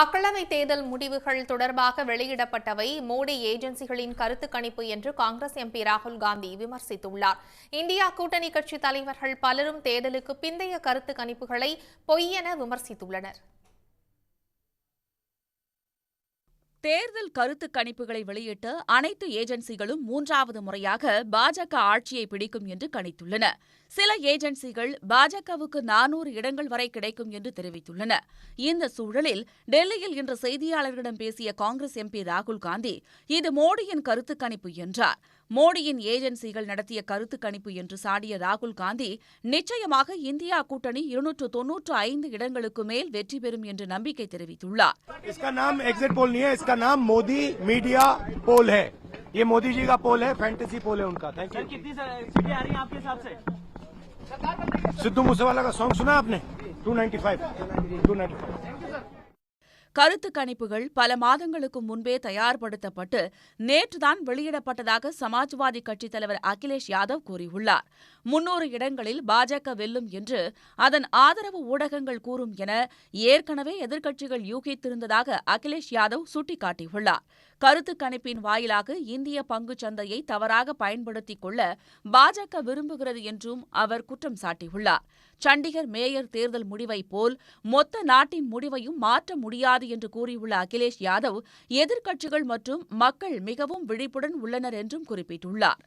மக்களவைத் தேர்தல் முடிவுகள் தொடர்பாக வெளியிடப்பட்டவை மோடி ஏஜென்சிகளின் கருத்து கணிப்பு என்று காங்கிரஸ் எம்பி ராகுல் காந்தி விமர்சித்துள்ளார். இந்தியா கூட்டணி கட்சி தலைவர்கள் பலரும் தேர்தலுக்கு பிந்தைய கருத்து கணிப்புகளை பொய்யென விமர்சித்துள்ளனர். தேர்தல் கருத்து கணிப்புகளை வெளியிட்ட அனைத்து ஏஜென்சிகளும் மூன்றாவது முறையாக பாஜக ஆட்சியை பிடிக்கும் என்று கணித்துள்ளன. சில ஏஜென்சிகள் பாஜகவுக்கு நானூறு இடங்கள் வரை கிடைக்கும் என்று தெரிவித்துள்ளன. இந்த சூழலில் டெல்லியில் இன்று செய்தியாளர்களிடம் பேசிய காங்கிரஸ் எம்பி ராகுல் காந்தி இது மோடியின் கருத்து கணிப்பு என்றார். மோடியின் ஏஜென்சிகள் நடத்திய கருத்து கணிப்பு என்று சாடிய ராகுல் காந்தி நிச்சயமாக இந்தியா கூட்டணி இருநூற்று தொன்னூற்று ஐந்து இடங்களுக்கு மேல் வெற்றி பெறும் என்று நம்பிக்கை தெரிவித்துள்ளார் इसका नाम एग्जिट पोल नहीं है इसका नाम मोदी मीडिया पोल है ये मोदी जी का पोल है फैंटेसी पोल है उनका थैंक यू कितनी सीटें आ रही हैं आपके हिसाब से सिद्धू मूसेवाला का सॉन्ग सुना आपने 295 295 கருத்து கணிப்புகள் பல மாதங்களுக்கு முன்பே தயார்படுத்தப்பட்டு நேற்றுதான் வெளியிடப்பட்டதாக சமாஜ்வாதி கட்சித் தலைவர் அகிலேஷ் யாதவ் கூறியுள்ளார். முன்னூறு இடங்களில் பாஜக வெல்லும் என்று அதன் ஆதரவு ஊடகங்கள் கூறும் என ஏற்கனவே எதிர்க்கட்சிகள் யூகித்திருந்ததாக அகிலேஷ் யாதவ் சுட்டிக்காட்டியுள்ளார். கருத்து கணிப்பின் வாயிலாக இந்திய பங்குச் சந்தையை தவறாக பயன்படுத்திக் கொள்ள பாஜக விரும்புகிறது என்றும் அவர் குற்றம் சாட்டியுள்ளார். சண்டிகர் மேயர் தேர்தல் முடிவைப் போல் மொத்த நாட்டின் முடிவையும் மாற்ற முடியாது என்று கூறியுள்ள அகிலேஷ் யாதவ் எதிர்க்கட்சிகள் மற்றும் மக்கள் மிகவும் விழிப்புடன் உள்ளனர் என்றும் குறிப்பிட்டுள்ளார்.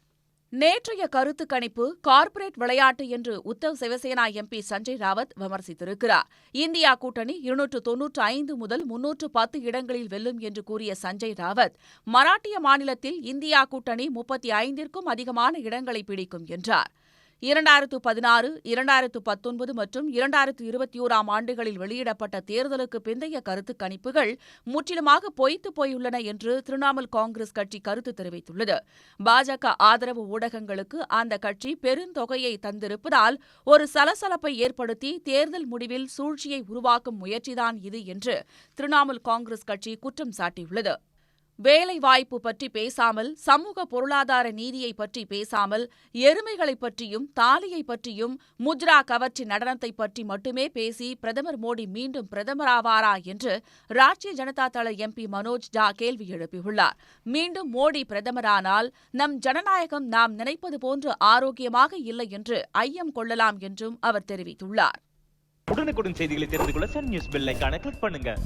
நேற்றைய கருத்து கணிப்பு கார்ப்பரேட் விளையாட்டு என்று உத்தவ் சிவசேனா எம்பி சஞ்சய் ராவத் விமர்சித்திருக்கிறார். இந்தியா கூட்டணி இருநூற்று தொன்னூற்று ஐந்து முதல் முன்னூற்று பத்து இடங்களில் வெல்லும் என்று கூறிய சஞ்சய் ராவத் மராட்டிய மாநிலத்தில் இந்தியா கூட்டணி முப்பத்தி ஐந்திற்கும் அதிகமான இடங்களை பிடிக்கும் என்றார். இரண்டாயிரத்து பதினாறு இரண்டாயிரத்து பத்தொன்பது மற்றும் இரண்டாயிரத்து இருபத்தி ஓராம் ஆண்டுகளில் வெளியிடப்பட்ட தேர்தலுக்கு பிந்தைய கருத்து கணிப்புகள் முற்றிலுமாக பொய்த்து போயுள்ளன என்று திரிணாமுல் காங்கிரஸ் கட்சி கருத்து தெரிவித்துள்ளது. பாஜக ஆதரவு ஊடகங்களுக்கு அந்த கட்சி பெருந்தொகையை தந்திருப்பதால் ஒரு சலசலப்பை ஏற்படுத்தி தேர்தல் முடிவில் சூழ்ச்சியை உருவாக்கும் முயற்சிதான் இது என்று திரிணாமுல் காங்கிரஸ் கட்சி குற்றம் சாட்டியுள்ளது. வேலைவாய்ப்பு பற்றி பேசாமல் சமூக பொருளாதார நீதியை பற்றி பேசாமல் எருமைகளைப் பற்றியும் தாலியை பற்றியும் முத்ரா கவர்ச்சி நடனத்தை பற்றி மட்டுமே பேசி பிரதமர் மோடி மீண்டும் பிரதமராவாரா என்று ராஷ்டிரிய ஜனதா தள எம்பி மனோஜ் ஜா கேள்வி எழுப்பியுள்ளார். மீண்டும் மோடி பிரதமரானால் நம் ஜனநாயகம் நாம் நினைப்பது போன்று ஆரோக்கியமாக இல்லை என்று ஐயம் கொள்ளலாம் என்றும் அவர் தெரிவித்துள்ளார். உடனுக்குடன் செய்திகளை தெரிந்து கொள்ள சன் நியூஸ் பெல் கிளிக் பண்ணுங்க.